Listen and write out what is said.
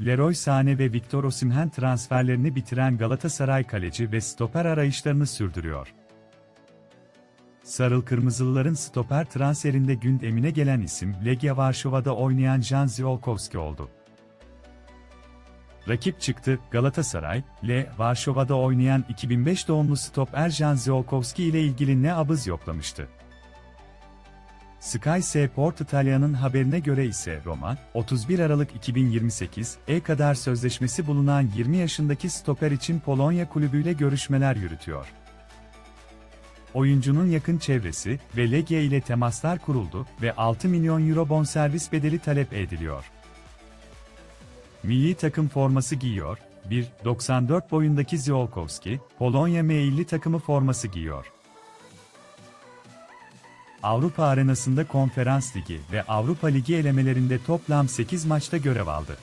Leroy Sané ve Victor Osimhen transferlerini bitiren Galatasaray kaleci ve stoper arayışlarını sürdürüyor. Sarıl Kırmızılıların stoper transferinde gündemine gelen isim Legia Varşova'da oynayan Jan Ziolkowski oldu. Rakip çıktı, Galatasaray, L. Varşova'da oynayan 2005 doğumlu stoper Jan Ziolkowski ile ilgili ne abız yoklamıştı. Sky Sport İtalya'nın haberine göre ise Roma, 31 Aralık 2028 e kadar sözleşmesi bulunan 20 yaşındaki stoper için Polonya kulübüyle görüşmeler yürütüyor. Oyuncunun yakın çevresi ve Legia ile temaslar kuruldu ve 6 milyon euro bonservis bedeli talep ediliyor. Milli takım forması giyiyor, 1.94 boyundaki Ziolkowski, Polonya meyilli takımı forması giyiyor. Avrupa arenasında Konferans Ligi ve Avrupa Ligi elemelerinde toplam 8 maçta görev aldı.